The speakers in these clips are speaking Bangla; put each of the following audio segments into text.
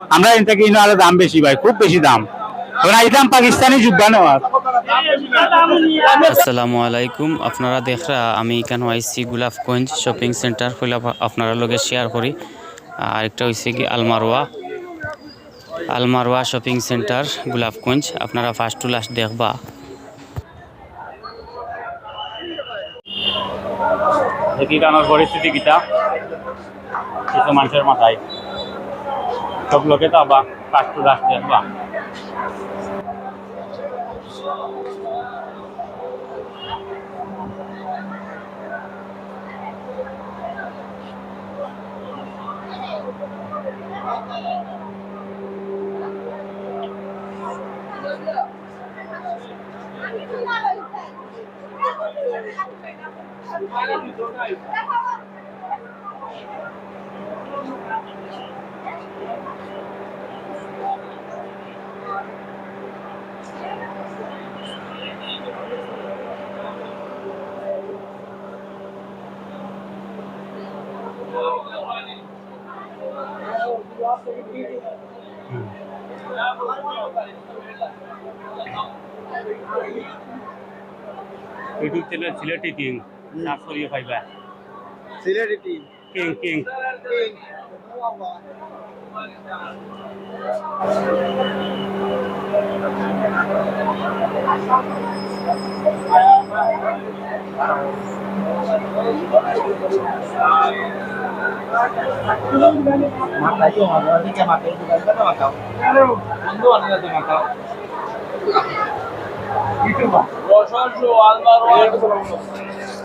আমরা থেকে ইনো আরও দাম বেশি ভাই খুব বেশি দাম। ওরা আইতাম পাকিস্তানি জুব্বা নেওয়ার আসসালামু আলাইকুম। আপনারা দেখরা আমি এখানে আইসি গোলাপগঞ্জ শপিং সেন্টার হইলে আপনারা লগে শেয়ার করি। আর একটা হয়েছে কি আলমারোয়া। আলমারোয়া শপিং সেন্টার গোলাপগঞ্জ। আপনারা ফার্স্ট টু লাস্ট দেখবা। দেখি কানোর পরিস্থিতি কিটা কিছু মানুষের মাথায়। সব লোকে তো আবার কাজ টু রাখ দেখবা ইউটিউব চ্যানেল সিলেটি পাইবা। সিলেটি টিম? কিং কিং মাথায় তো মাথায় মাথাও বন্ধু মাথাও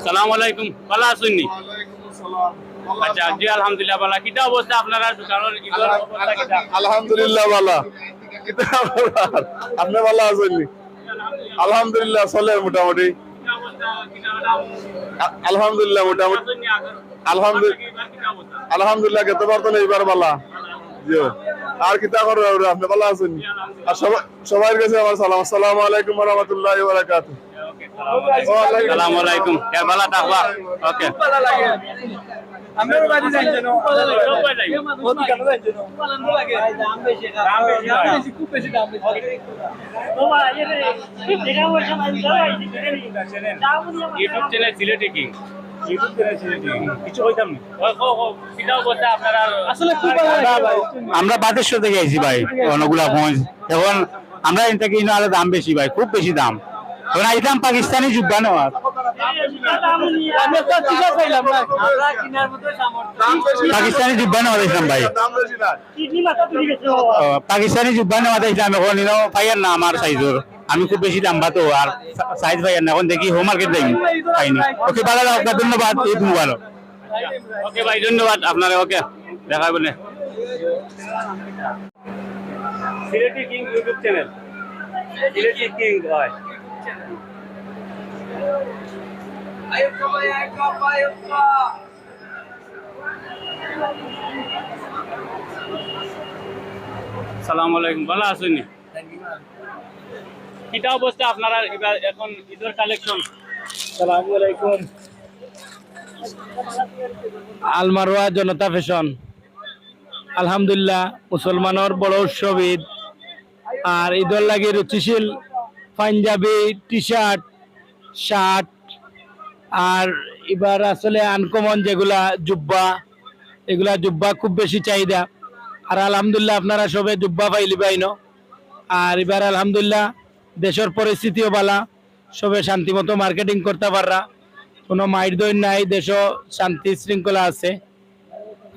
সালাম আলাইকুম। ভালো আছেন নি? আচ্ছা জি আলহামদুলিল্লাহ ভালো কিটা অবস্থা আপনারা দোকানের? ঈদের অবস্থা কিটা? আলহামদুলিল্লাহ ভালো আপনি ভালো আছেন আলহামদুলিল্লাহ চলে মোটামুটি। আলহামদুলিল্লাহ মোটামুটি। আলহামদুলিল্লাহ আলহামদুলিল্লাহ গেতে পারতেন এইবার ভালো জি। আর কিতা করবে? আপনি ভালো আছেন আর সবাই সবার কাছে আমার সালাম। আসসালামু আলাইকুম রহমতুল্লাহ বারাকাতু সালাম আলাইকুম কে ভালো থাকবা ওকে। আমরা বাড়ি যাই যেন। সবাই কেন যাই যেন দাম বেশি দাম বেশি। বেশি খুব বেশি দাম বেশি ইউটিউব চ্যানেল সিলেটি কিং আমরা বাদেশ্বর থেকে আইছি ভাই অনেকগুলা পৌঁছ এখন আমরা ইনো আরও দাম বেশি ভাই খুব বেশি দাম। এখন আইতাম পাকিস্তানি জুব্বা নেওয়ার। পাকিস্তানি জুব্বা নেওয়া দেখলাম ভাই। পাকিস্তানি জুব্বা নেওয়া এখন ইনো পাইয়ার না আমার সাইজের আমি খুব বেশি দাম তো আর সাইজ পাইয়ার না। এখন দেখি হোম মার্কেট যাই পাইনি। ওকে ভালো আপনার ধন্যবাদ। ঈদ মুবারক। ওকে ভাই ধন্যবাদ। আপনারা ওকে। দেখা বলে Sylheti king YouTube channel. Sylheti king হয়। সালাম আলাইকুম ভালো আছেন কিটা অবস্থা আপনারা এবার এখন ঈদের কালেকশন সালামু আলাইকুম। আলমারোয়া জনতা ফ্যাশন। আলহামদুলিল্লাহ মুসলমানের বড় উৎসব ঈদ। আর ঈদর লাগে রুচিশীল পাঞ্জাবি টি শার্ট শার্ট আর এবার আসলে আনকমন যেগুলা জুব্বা, এগুলা জুব্বা খুব বেশি চাহিদা। আর আলহামদুলিল্লাহ আপনারা সবে জুব্বা পাইলি পাইন। আর এবার আলহামদুলিল্লাহ দেশের পরিস্থিতিও বালা সবে শান্তিমতো মার্কেটিং করতে পাররা। কোনো মাইর দৈন নাই দেশ শান্তি শৃঙ্খলা আছে।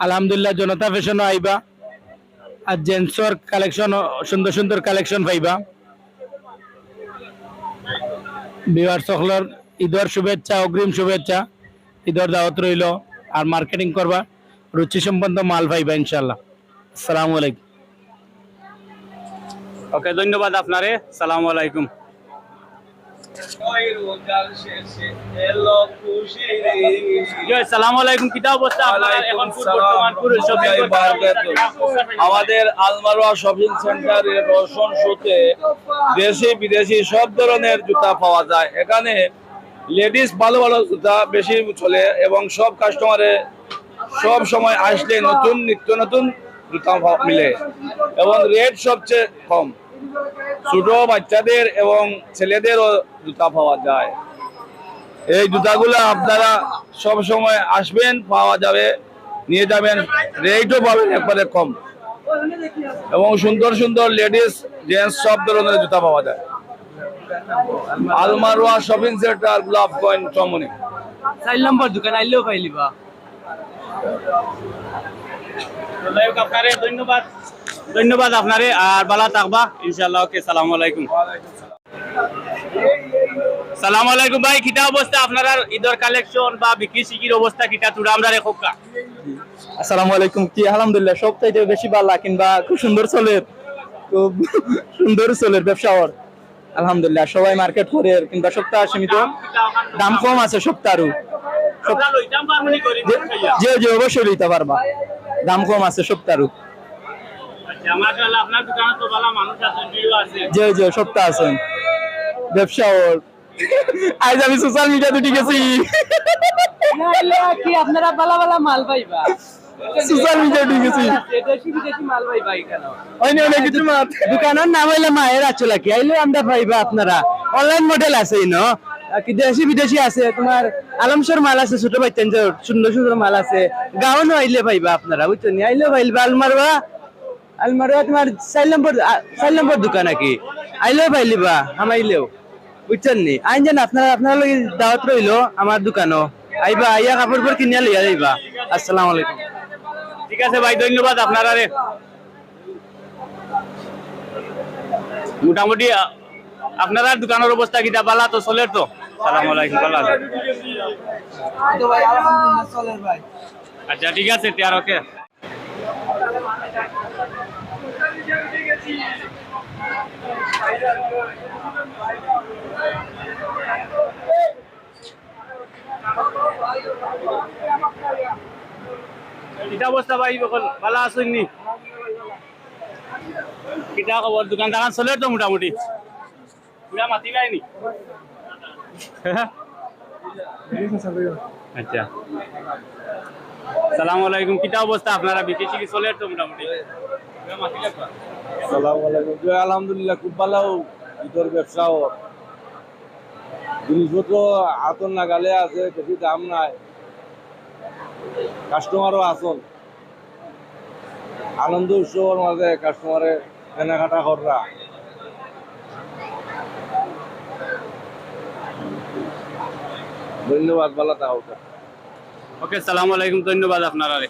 আলহামদুলিল্লাহ জনতা ফ্যাশনও আইবা। আর জেন্টসর কালেকশন সুন্দর সুন্দর কালেকশন পাইবা। বিহার সকলের ঈদর শুভেচ্ছা, অগ্রিম শুভেচ্ছা। ঈদর দাওয়াত রইল আর মার্কেটিং করবা। রুচি সম্পন্ন মাল পাইবা ইনশাল্লাহ আসসালামু আলাইকুম। ওকে, ধন্যবাদ আপনারে। সালামু আলাইকুম। আমাদের আলমারোয়া শপিং শোতে দেশি বিদেশি সব ধরনের জুতা পাওয়া যায়। এখানে লেডিস ভালো ভালো জুতা বেশি চলে এবং সব কাস্টমারে সব সময় আসলে নতুন নিত্য নতুন জুতা মিলে। এবং রেট সবচেয়ে কম। ছোট বাচ্চাদের এবং ছেলেদেরও জুতা পাওয়া যায়। এই জুতাগুলো আপনারা সব সময় আসবেন পাওয়া যাবে। নিয়ে যাবেন রেটও পাবেন একবারে কম। এবং সুন্দর সুন্দর লেডিস জেন্টস সব ধরনের জুতা পাওয়া যায়। আলমারোয়া শপিং সেন্টার গোলাপগঞ্জ চমনি। চার নম্বর দোকান আইলেও পাইলিবা ধন্যবাদ। ধন্যবাদ আপনারে আর বালা থাকবা ইনশাআল্লাহ ওকে সালাম আলাইকুম। সালাম আলাইকুম ভাই কিটা অবস্থা আপনার ঈদের কালেকশন বা বিক্রি সিকির অবস্থা কিটা? তুরা আমরা রেখা আসসালামু আলাইকুম কি আলহামদুলিল্লাহ সব চাইতে বেশি ভালো কিংবা খুব সুন্দর চলের খুব সুন্দর চলের ব্যবসা ওর। আলহামদুলিল্লাহ সবাই মার্কেট করে কিংবা সপ্তাহ সীমিত। দাম কম আছে সপ্তাহরও। যে যে অবশ্যই লইতে পারবা। দাম কম আছে সপ্তাহরও। আপনার দোকানে তো ভালো মানুষ আছে ভিড় আছে। যে যে সপ্তাহ আছে। ব্যবসা ওর আজ আমি সোশ্যাল মিডিয়া দুটি গেছি কি আপনারা বালা বালা মাল পাইবা। সোশ্যাল মিডিয়া দুটি গেছি দেশি বিদেশি মাল পাইবা এখানে অনেক অনেক কিছু মাত দোকানের নাম হইলে মায়ের আচলা কি আইলে আমরা পাইবা আপনারা। অনলাইন মডেল আছে কি দেশি বিদেশি আছে তোমার আলমসর মাল আছে ছোট বাচ্চান সুন্দর সুন্দর মাল আছে। গাউন আইলে পাইবা আপনারা বুঝছ নি? আইলে পাইবা আলমারবা আলমারবা তোমার চার নম্বর চার নম্বর দোকান নাকি? আইলেও পাইলিবা আমাইলেও বুঝছেন নি? আইন জান আপনারা আপনার লগে দাওয়াত রইল আমার দোকানও। আইবা আইয়া কাপড় পর কিনিয়া লইয়া যাইবা আসসালামু আলাইকুম। ঠিক আছে ভাই ধন্যবাদ আপনারা রে মোটামুটি আপনারা দোকানের অবস্থা কিটা বালা তো চলে তো? সালাম আলাইকুম আছে আচ্ছা ঠিক আছে তিয়ার ওকে। কিটা অবস্থা ভাই? বকল ভালো আছেন নি কিটা খবর দোকান দাকান চলে তো মোটামুটি। পুরা মাতি গায়নি আচ্ছা। সালাম আলাইকুম। কিটা অবস্থা আপনারা? চলে মোটামুটি? আলহামদুলিল্লাহ, খুব ভালো। ব্যবসাও। জিনিসপত্র নাগালে আছে, বেশি দাম নাই। কাস্টমারও আসল। আনন্দ উৎসবের মাঝে কাস্টমারে কেনাকাটা কররা ধন্যবাদ, ভালো থাকো। ওকে সালাম আলাইকুম ধন্যবাদ আপনারা রে।